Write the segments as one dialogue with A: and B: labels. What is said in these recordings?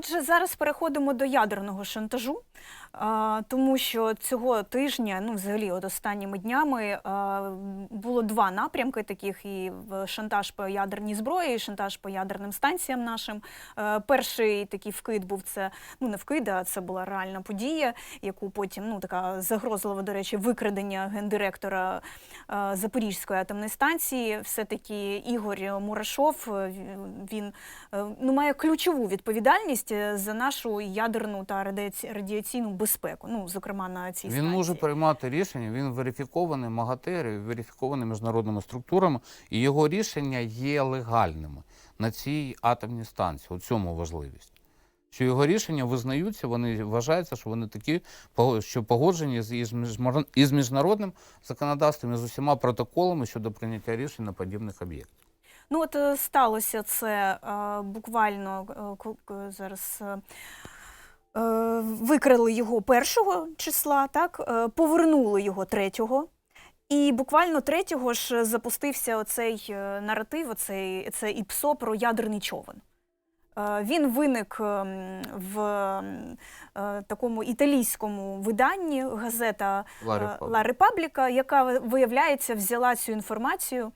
A: Отже, зараз переходимо до ядерного шантажу, тому що цього тижня, ну взагалі, от останніми днями було два напрямки таких: і шантаж по ядерній зброї, і шантаж по ядерним станціям нашим. Перший такий вкид був це ну не вкид, а це була реальна подія, яку потім ну така загрозлива, до речі, викрадення гендиректора Запорізької атомної станції. Все таки Ігор Мурашов він е, ну має ключову відповідальність е, за нашу ядерну та радіаці- радіаційну безпеку. Ну зокрема на цій
B: Він
A: станції.
B: може приймати рішення, він верифікований МАГАТЕ, верифікований міжнародними структурами, і його рішення є легальними на цій атомній станції. У цьому важливість. Що його рішення визнаються, вони вважаються, що вони такі, що погоджені з із, міжнародним законодавством і з усіма протоколами щодо прийняття рішень на подібних об'єктах.
A: Ну от е, сталося це е, буквально е, зараз. Викрили його першого числа, так повернули його третього. І буквально третього ж запустився оцей наратив, оцей це ІПСО про ядерний човен. Він виник ем, в такому італійському виданні газета.
B: Ла Репабліка,
A: яка виявляється взяла цю інформацію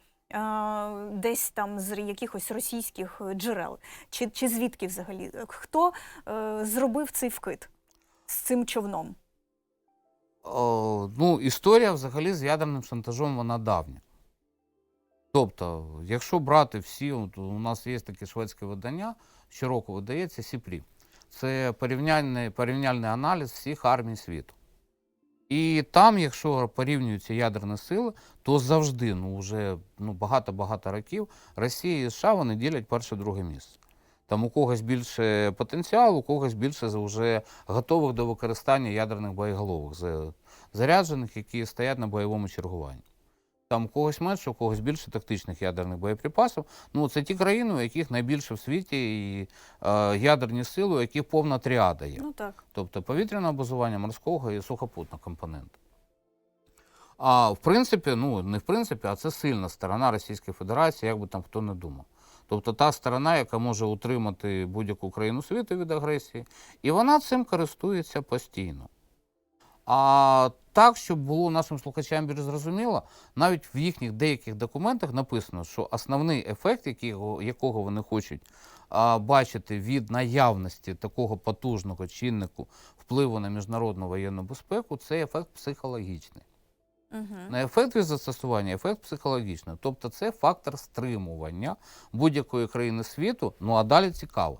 A: десь там з якихось російських е, джерел. Чи, чи звідки взагалі? Хто е, зробив цей вкид з цим човном?
B: Ну, історія взагалі з ядерним шантажом вона давня. Тобто, якщо брати всі, от у нас є таке шведське видання, щороку видається СІПРІ. Це порівняльний, порівняльний аналіз всіх армій світу. І там, якщо порівнюються ядерні сили, то завжди, ну вже ну, багато-багато років, Росія і США вони ділять перше-друге місце. Там у когось більше потенціалу, у когось більше вже готових до використання ядерних боєголовок, за- заряджених, які стоять на бойовому чергуванні. Там у когось менше, у когось більше тактичних ядерних боєприпасів. Ну, це ті країни, у яких найбільше в світі і, е, ядерні сили, у яких повна тріада є.
A: Ну так.
B: Тобто повітряне базування морського і сухопутного компоненту. А в принципі, ну не в принципі, а це сильна сторона Російської Федерації, як би там хто не думав. Тобто та сторона, яка може утримати будь-яку країну світу від агресії, і вона цим користується постійно. А так, щоб було нашим слухачам більш зрозуміло, навіть в їхніх деяких документах написано, що основний ефект, якого, якого вони хочуть а, бачити від наявності такого потужного чиннику впливу на міжнародну воєнну безпеку, це ефект психологічний.
A: Угу.
B: Не ефект від застосування, ефект психологічний. Тобто це фактор стримування будь-якої країни світу, ну а далі цікаво,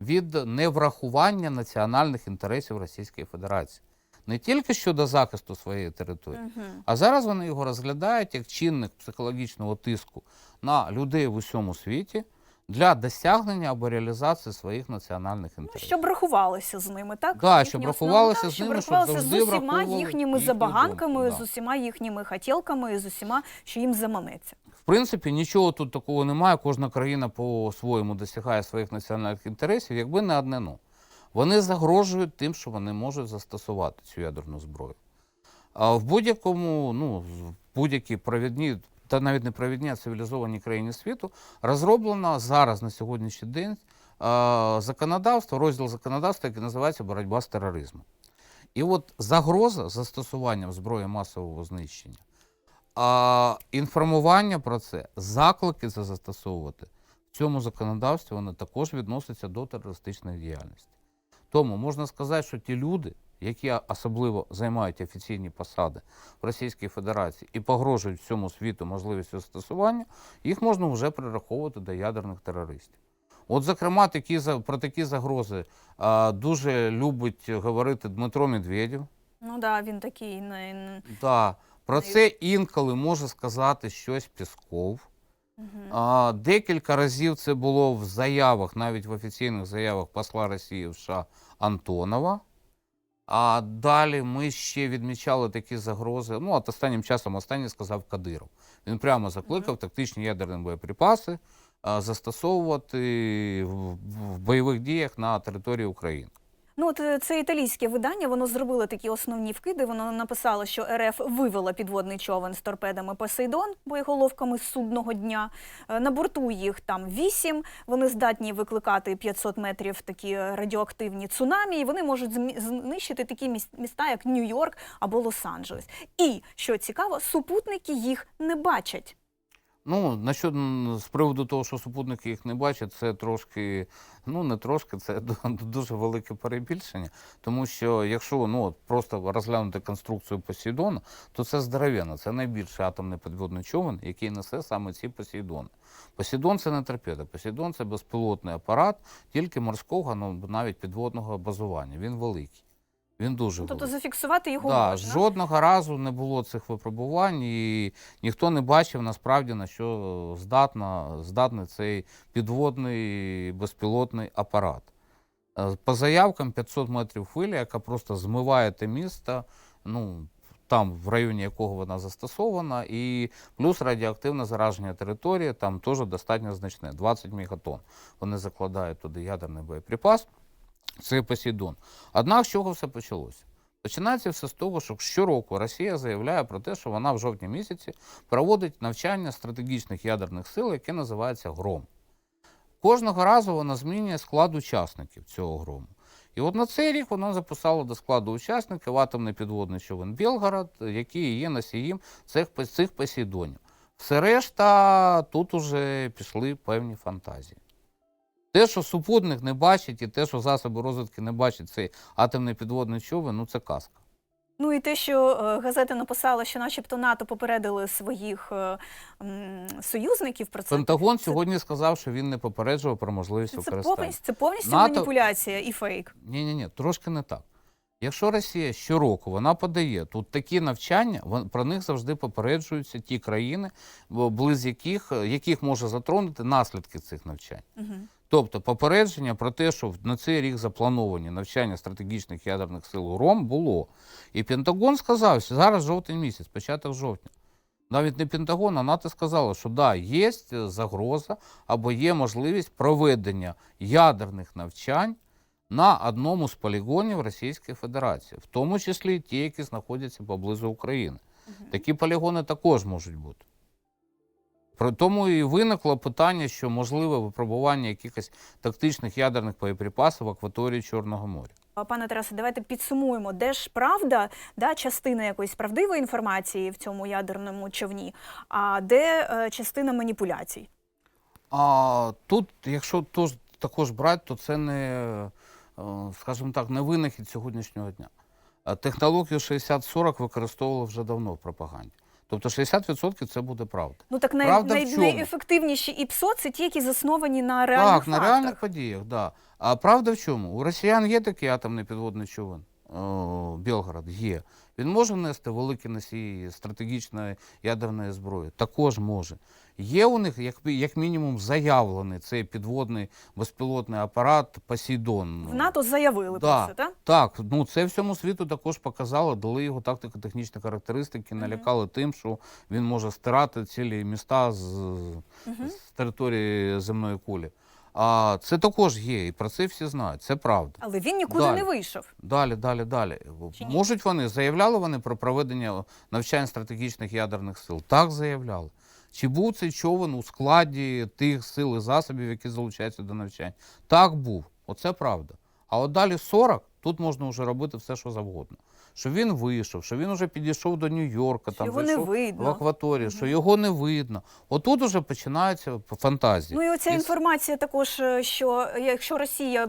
B: від неврахування національних інтересів Російської Федерації. Не тільки щодо захисту своєї території,
A: Угу.
B: а зараз вони його розглядають як чинник психологічного тиску на людей в усьому світі для досягнення або реалізації своїх національних
A: Ну,
B: інтересів.
A: щоб рахувалися з ними, так?
B: Да, щоб рахувалися з ними, щоб
A: рахувалися з усіма їхніми забаганками,
B: думку, да.
A: з усіма їхніми хотілками, з усіма, що їм заманеться.
B: В принципі, нічого тут такого немає. Кожна країна по-своєму досягає своїх національних інтересів, якби не одне ну. Вони загрожують тим, що вони можуть застосувати цю ядерну зброю. А в будь-якому, ну, в будь-якій провідній, та навіть не провідній, а цивілізованій країні світу, розроблено зараз на сьогоднішній день е, законодавство, розділ законодавства, який називається боротьба з тероризмом. І от загроза застосуванням зброї масового знищення інформування про це, заклики це застосовувати в цьому законодавстві вони також відносяться до терористичної діяльності. Тому можна сказати, що ті люди, які особливо займають офіційні посади в Російській Федерації і погрожують всьому світу можливістю застосування, їх можна вже прираховувати до ядерних терористів. От, зокрема, такі, про такі загрози а, дуже любить говорити Дмитро Медведєв.
A: Ну так, да, він такий не.
B: Да. Про це інколи може сказати щось Пісков. А, декілька разів це було в заявах, навіть в офіційних заявах посла Росії в США Антонова. А далі ми ще відмічали такі загрози. Ну, от останнім часом останній сказав Кадиров. Він прямо закликав тактичні ядерні боєприпаси а, застосовувати в, в бойових діях на території України.
A: Ну, от е, це італійське видання, воно зробило такі основні вкиди. Воно написало, що РФ вивела підводний човен з торпедами Посейдон, боєголовками з судного дня. Е, На борту їх там вісім. Вони здатні викликати 500 метрів такі радіоактивні цунамі. І вони можуть знищити такі міс- міста, як Нью-Йорк або Лос-Анджелес. І що цікаво, супутники їх не бачать.
B: Ну, насчет з приводу того, що супутники їх не бачать, це трошки, ну не трошки, це дуже велике перебільшення. Тому що якщо ну, просто розглянути конструкцію Посейдона, то це здоровенно. Це найбільший атомний підводний човен, який несе саме ці Посейдони. Посейдон це не торпеда. Посейдон це безпілотний апарат, тільки морського, ну навіть підводного базування. Він великий. Він дуже
A: тобто
B: великий.
A: зафіксувати його
B: Да,
A: можна.
B: жодного разу не було цих випробувань, і ніхто не бачив насправді на що здатна, здатний цей підводний безпілотний апарат. Е, По заявкам 500 метрів хвиля, яка просто змиває те місто, ну, там, в районі якого вона застосована, і плюс радіоактивне зараження території там теж достатньо значне 20 мегатонн. Вони закладають туди ядерний боєприпас. Це Посейдон. Однак з чого все почалося? Починається все з того, що щороку Росія заявляє про те, що вона в жовтні місяці проводить навчання стратегічних ядерних сил, яке називається ГРОМ. Кожного разу вона змінює склад учасників цього грому. І от на цей рік вона записала до складу учасників атомний підводний човен Білгород, який є носієм цих, цих посейдонів. Все решта тут уже пішли певні фантазії. Те, що супутник не бачить, і те, що засоби розвідки не бачать цей атомний підводний човен, ну це казка.
A: Ну і те, що е, газета написала, що начебто НАТО попередили своїх е, м, союзників про це.
B: Пентагон
A: це-
B: сьогодні сказав, що він не попереджував про можливість
A: Це
B: використання.
A: повністю, це повністю
B: НАТО-
A: маніпуляція і фейк.
B: Ні, ні, ні, трошки не так. Якщо Росія щороку вона подає тут такі навчання, про них завжди попереджуються ті країни, близь яких, яких може затронути наслідки цих навчань.
A: Угу.
B: Тобто попередження про те, що на цей рік заплановані навчання стратегічних ядерних сил ГРОМ було. І Пентагон сказав, що зараз жовтень місяць, початок жовтня. Навіть не Пентагон, а НАТО сказало, що да, є загроза або є можливість проведення ядерних навчань на одному з полігонів Російської Федерації, в тому числі ті, які знаходяться поблизу України. Такі полігони також можуть бути. При тому і виникло питання, що можливе випробування якихось тактичних ядерних боєприпасів в акваторії Чорного моря.
A: Пане Тарасе, давайте підсумуємо, де ж правда, да, частина якоїсь правдивої інформації в цьому ядерному човні, а де е, частина маніпуляцій.
B: А тут, якщо тож, також брати, то це не, е, скажімо так, не винахід сьогоднішнього дня. Технологію 60-40 використовували вже давно в пропаганді. Тобто 60% це буде правда.
A: Ну так най,
B: Правда в
A: най, найефективніші ІПСО це ті, які засновані на реальних
B: так, на реальних подіях, да. А правда в чому? У росіян є такий атомний підводний човен. Білгород є. Він може нести великі носії стратегічної ядерної зброї? Також може. Є у них, як, як мінімум, заявлений цей підводний безпілотний апарат Посейдон.
A: В НАТО заявили
B: Да.
A: про це, так?
B: Так, ну це всьому світу також показало, дали його тактико-технічні характеристики, налякали тим, що він може стирати цілі міста з, з території земної кулі. А це також є, і про це всі знають. Це правда.
A: Але він нікуди
B: Далі.
A: не вийшов.
B: Далі, далі, далі.
A: Чи?
B: Можуть вони, заявляли вони про проведення навчань стратегічних ядерних сил? Так заявляли. Чи був цей човен у складі тих сил і засобів, які залучаються до навчання? Так був. Оце правда. А от далі 40, тут можна вже робити все, що завгодно. Що він вийшов, що він вже підійшов до Нью-Йорка, там
A: його не видно.
B: в акваторії, що його не видно. Отут уже починаються фантазії.
A: Ну і оця
B: І
A: інформація також, е, що якщо Росія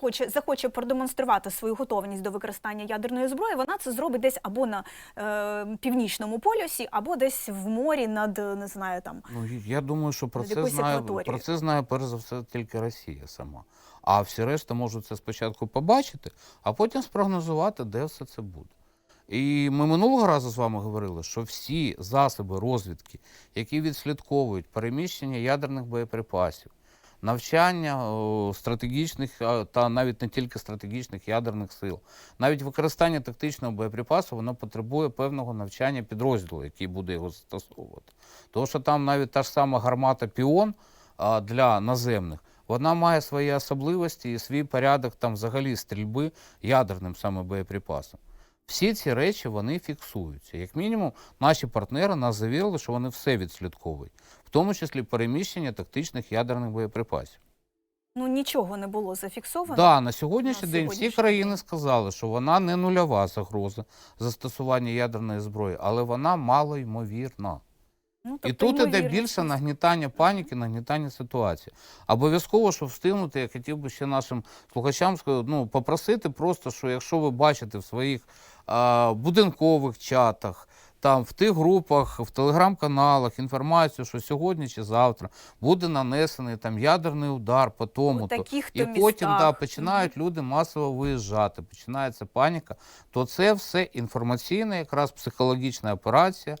A: хоче, захоче продемонструвати свою готовність до використання ядерної зброї, вона це зробить десь або на е, північному полюсі, або десь в морі над е, не знаю там.
B: Ну, я думаю, що про це, знає, про це знає перш за все тільки Росія сама. А всі решта можуть це спочатку побачити, а потім спрогнозувати, де все це буде. І ми минулого разу з вами говорили, що всі засоби розвідки, які відслідковують переміщення ядерних боєприпасів, навчання стратегічних та навіть не тільки стратегічних ядерних сил, навіть використання тактичного боєприпасу, воно потребує певного навчання підрозділу, який буде його застосовувати. Тому що там навіть та ж сама гармата Піон для наземних, вона має свої особливості і свій порядок там взагалі стрільби ядерним саме боєприпасом. Всі ці речі вони фіксуються. Як мінімум, наші партнери нас завірили, що вони все відслідковують, в тому числі переміщення тактичних ядерних боєприпасів.
A: Ну нічого не було зафіксовано.
B: Да, на сьогоднішній
A: На
B: день всі країни
A: день.
B: сказали, що вона не нульова загроза застосування ядерної зброї, але вона малоймовірна.
A: Ну,
B: І
A: тобто
B: тут іде
A: ймовірність.
B: більше нагнітання паніки, нагнітання ситуації. Обов'язково, щоб встигнути, я хотів би ще нашим слухачам ну, попросити просто, що якщо ви бачите в своїх а, будинкових чатах, там в тих групах, в телеграм-каналах інформацію, що сьогодні чи завтра буде нанесений там ядерний удар по тому, то і потім да, починають люди масово виїжджати, починається паніка, то це все інформаційна, якраз психологічна операція,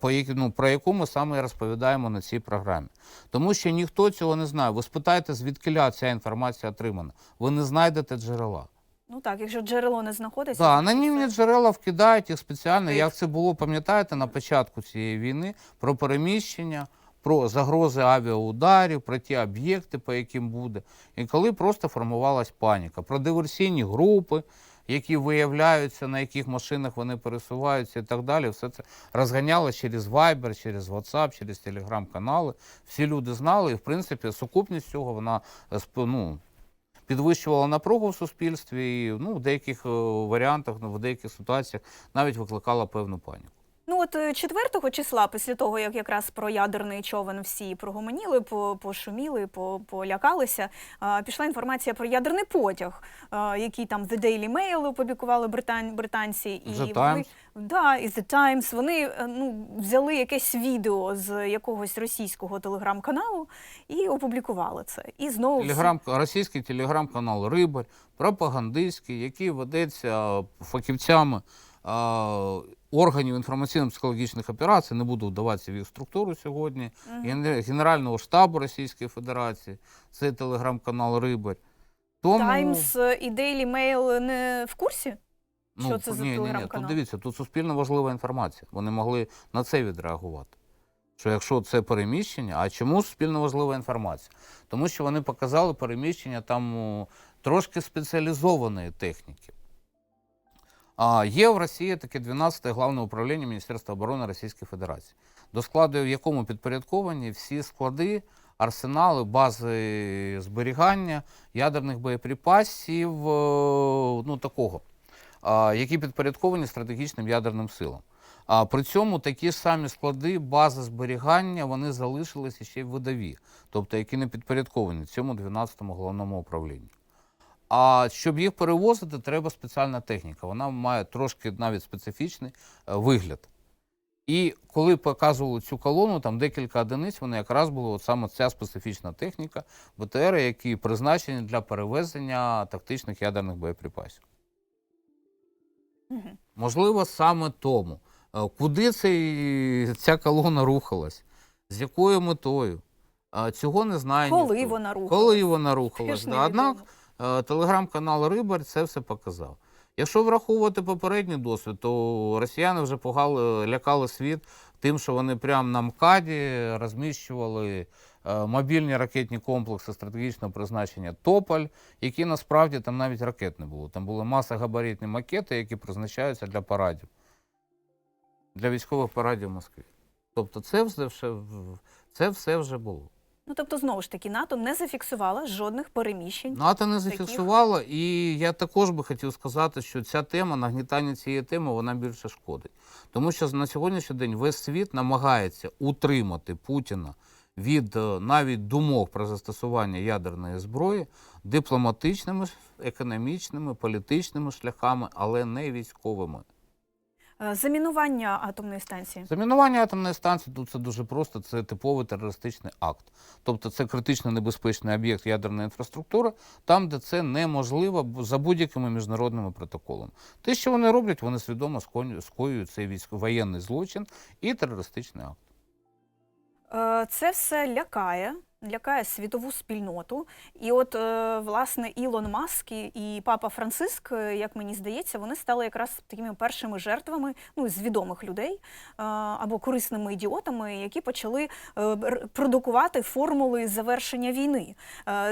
B: по які- ну, про яку ми саме розповідаємо на цій програмі. Тому що ніхто цього не знає. Ви спитаєте, звідкиля ця інформація отримана. Ви не знайдете джерела.
A: Ну так, якщо джерело не знаходиться.
B: Да, анонімні джерела вкидають їх спеціально, як це було, пам'ятаєте, на початку цієї війни про переміщення, про загрози авіаударів, про ті об'єкти, по яким буде. І коли просто формувалась паніка, про диверсійні групи, які виявляються, на яких машинах вони пересуваються і так далі. Все це розганялося через Viber, через WhatsApp, через телеграм-канали. Всі люди знали, і в принципі сукупність цього вона е, ну, підвищувала напругу в суспільстві і ну, в деяких е, варіантах, ну, в деяких ситуаціях навіть викликала певну паніку.
A: Ну от е, 4 числа, після того, як якраз про ядерний човен всі прогомоніли, по- пошуміли, по- полякалися, пішла інформація про ядерний потяг, який там The Daily Mail опублікували британ, британці. І
B: The
A: вони,
B: Times.
A: да, і The Times, вони е, ну, взяли якесь відео з якогось російського телеграм-каналу і опублікували це. І знову
B: Телеграм, російський телеграм-канал Рибаль, пропагандистський, який ведеться фахівцями органів інформаційно-психологічних операцій, не буду вдаватися в їх структуру сьогодні, Ген- Генерального штабу Російської Федерації, це телеграм-канал Рибаль. Тому,
A: Times е, і Daily Mail не в курсі?
B: ну,
A: що це за
B: ні, ні, ні. Тут дивіться, тут суспільно важлива інформація. Вони могли на це відреагувати. Що якщо це переміщення, а чому суспільно важлива інформація? Тому що вони показали переміщення там трошки спеціалізованої техніки. Є в Росії таке 12-те головне управління Міністерства оборони Російської Федерації, до складу в якому підпорядковані всі склади, арсенали, бази зберігання ядерних боєприпасів, е, ну такого, які підпорядковані стратегічним ядерним силам. А при цьому такі самі склади, бази зберігання, вони залишилися ще й видові, тобто які не підпорядковані цьому 12-му головному управлінню. А щоб їх перевозити, треба спеціальна техніка. Вона має трошки навіть специфічний е, вигляд. І коли показували цю колону, там декілька одиниць, вони якраз були от саме ця специфічна техніка БТР, які призначені для перевезення тактичних ядерних боєприпасів.
A: Мгм.
B: Можливо, саме тому, Е, куди цей, ця колона рухалась, з якою метою, е, цього не знає
A: Коли
B: ніхто.
A: вона рухалась?
B: Коли вона рухалась. Однак телеграм-канал Рибар це все показав. Якщо враховувати попередній досвід, то росіяни вже пугали, лякали світ тим, що вони прямо на МКАДі розміщували е, мобільні ракетні комплекси стратегічного призначення Тополь, які насправді там навіть ракет не було. Там були масогабаритні макети, які призначаються для парадів, для військових парадів в Москві. Тобто це все, це все вже було.
A: Ну тобто, знову ж таки, НАТО не зафіксувала жодних переміщень.
B: НАТО не
A: таких?
B: і я також би хотів сказати, що ця тема, нагнітання цієї теми, вона більше шкодить. Тому що на сьогоднішній день весь світ намагається утримати Путіна від е, навіть думок про застосування ядерної зброї дипломатичними, економічними, політичними шляхами, але не військовими.
A: Е, Замінування атомної станції.
B: Замінування атомної станції тут це дуже просто, це типовий терористичний акт. Тобто це критично небезпечний об'єкт ядерної інфраструктури, там, де це неможливо за будь-якими міжнародними протоколами. Те, що вони роблять, вони свідомо скоюють цей військ... воєнний злочин і терористичний акт.
A: Е, Це все лякає. Лякає світову спільноту. І от, е, власне, Ілон Маск і- папа Франциск, е, як мені здається, вони стали якраз такими першими жертвами ну, з відомих людей е, або корисними ідіотами, які почали продукувати формули завершення війни.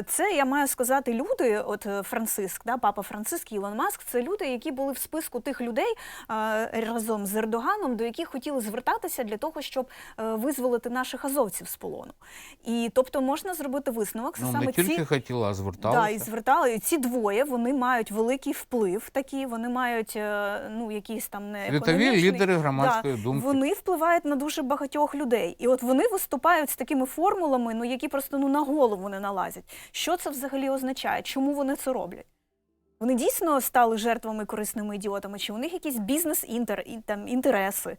A: Це я маю сказати, люди, от Франциск, да, папа Франциск, Ілон Маск, це люди, які були в списку тих людей разом з Ердоганом, до яких хотіли звертатися для того, щоб визволити наших азовців з полону. І тобто можна зробити висновок,
B: Ну,
A: саме
B: не тільки
A: ці.
B: хотіла, а зверталася.
A: Да, і звертали і ці двоє. Вони мають великий вплив. Такі вони мають е, ну якісь там не
B: Світові
A: економічний-
B: лідери громадської думки.
A: Вони впливають на дуже багатьох людей. І от вони виступають з такими формулами, ну які просто ну на голову не налазять. Що це взагалі означає? Чому вони це роблять? Вони дійсно стали жертвами корисними ідіотами, чи у них якісь бізнес-інтер там інтереси?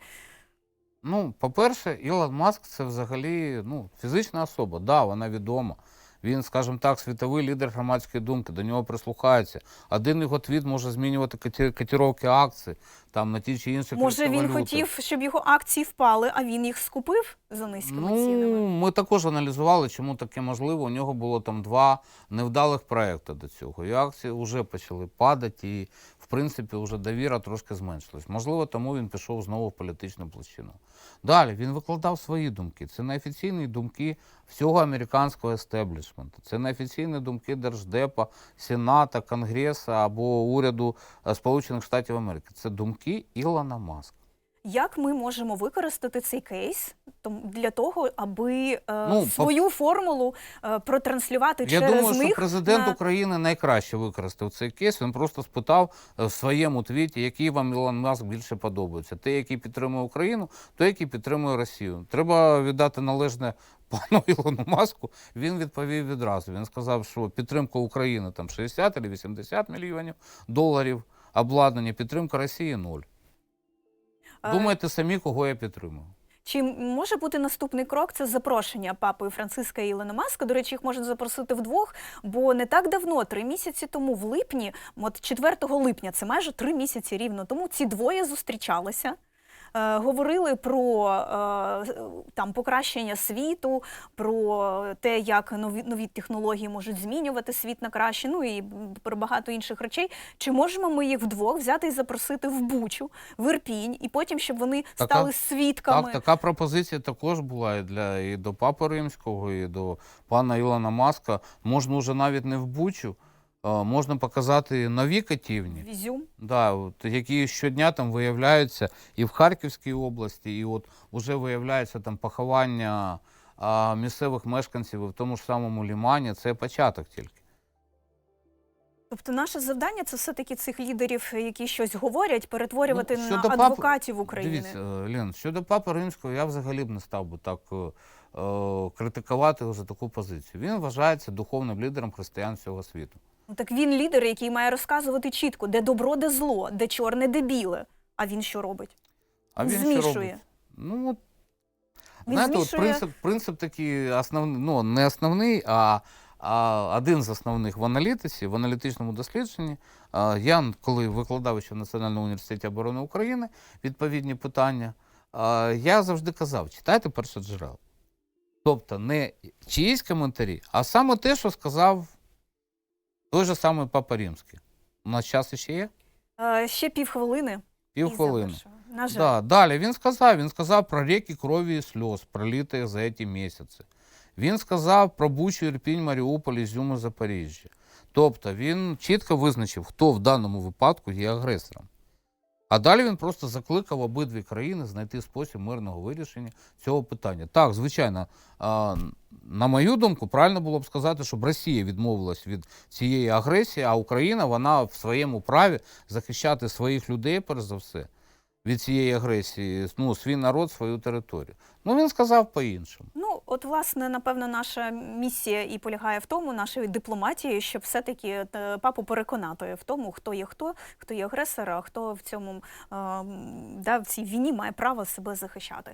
B: Ну, по-перше, Ілон Маск це взагалі ну, фізична особа. Да, вона відома. Він, скажімо так, світовий лідер громадської думки, до нього прислухаються. Один його твіт може змінювати коті- котировки акцій там на ті чи інші
A: Може він хотів, щоб його акції впали, а він їх скупив за низькими цінами?
B: Ну, ми також аналізували, чому таке можливо. У нього було там два невдалих проекти до цього. І акції вже почали падати, і, в принципі, вже довіра трошки зменшилась. Можливо, тому він пішов знову в політичну площину. Далі він викладав свої думки. Це неофіційні думки всього американського естеблішменту. Це неофіційні думки Держдепа, Сената, Конгресу або уряду е, Сполучених Штатів Америки. Це думки Ілона Маска.
A: Як ми можемо використати цей кейс для того, аби е,
B: Ну, по-
A: свою формулу е, протранслювати
B: Я
A: через
B: думаю,
A: них
B: що президент
A: на...
B: України найкраще використав цей кейс. Він просто спитав е, в своєму твіті, який вам Ілон Маск більше подобається. Той, який підтримує Україну, той, який підтримує Росію. Треба віддати належне пану Ілону Маску. Він відповів відразу. Він сказав, що підтримка України там 60 або 80 мільйонів доларів обладнання, підтримка Росії нуль.
A: Е,
B: Думайте самі, кого я підтримую.
A: Чи може бути наступний крок? Це запрошення папи Франциска і Ілона Маска. До речі, їх можна запросити вдвох, бо не так давно, три місяці тому, в липні, от 4 липня, це майже три місяці рівно тому, ці двоє зустрічалися. Е, Говорили про е, там покращення світу, про те, як нові нові технології можуть змінювати світ на краще. Ну і про багато інших речей. Чи можемо ми їх вдвох взяти і запросити в Бучу, в Ірпінь, і потім, щоб вони
B: Така-
A: стали свідками?
B: Так, така пропозиція також була і для і до Папи Римського, і до пана Ілона Маска. Можна вже навіть не в Бучу, можна показати нові катівні,
A: Візюм.
B: да, от, які щодня там виявляються і в Харківській області, і от уже виявляється там поховання а, місцевих мешканців і в тому ж самому Лімані. Це початок тільки.
A: Тобто наше завдання це все-таки цих лідерів, які щось говорять, перетворювати
B: Ну,
A: на
B: щодо пап-
A: адвокатів України.
B: Дивіться, е, Лен, щодо Папи Римського, я взагалі б не став би так е, е, критикувати його за таку позицію. Він вважається духовним лідером християн всього світу.
A: Так він лідер, який має розказувати чітко, де добро, де зло, де чорне, де біле. А він що робить?
B: А він що
A: Змішує.
B: робить? Ну, от,
A: Він
B: знаєте, от принцип, принцип такий основний, ну не основний, а, а один з основних в аналітиці, в аналітичному дослідженні. А, я, коли викладав ще в Національному університеті оборони України відповідні питання, а, я завжди казав: читайте перше джерело. Тобто не чиїсь коментарі, а саме те, що сказав той же самий Папа Римський. У нас час ще є?
A: Е, ще півхвилини.
B: Півхвилини.
A: На жаль.
B: Да, далі він сказав, він сказав про ріки крові і сльоз, пролитих за ці місяці. Він сказав про Бучу, Ірпінь, Маріуполь, Ізюм і Запоріжжя. Тобто він чітко визначив, хто в даному випадку є агресором. А далі він просто закликав обидві країни знайти спосіб мирного вирішення цього питання. Так, звичайно, на мою думку, правильно було б сказати, щоб Росія відмовилась від цієї агресії, а Україна вона в своєму праві захищати своїх людей, перш за все, від цієї агресії, ну, свій народ, свою територію. Ну, він сказав по-іншому.
A: Ну, от, власне, напевно, наша місія і полягає в тому, нашої дипломатії, щоб все-таки е, папу переконати в тому, хто є хто, хто є агресор, а хто в цьому е, да, в цій війні має право себе захищати.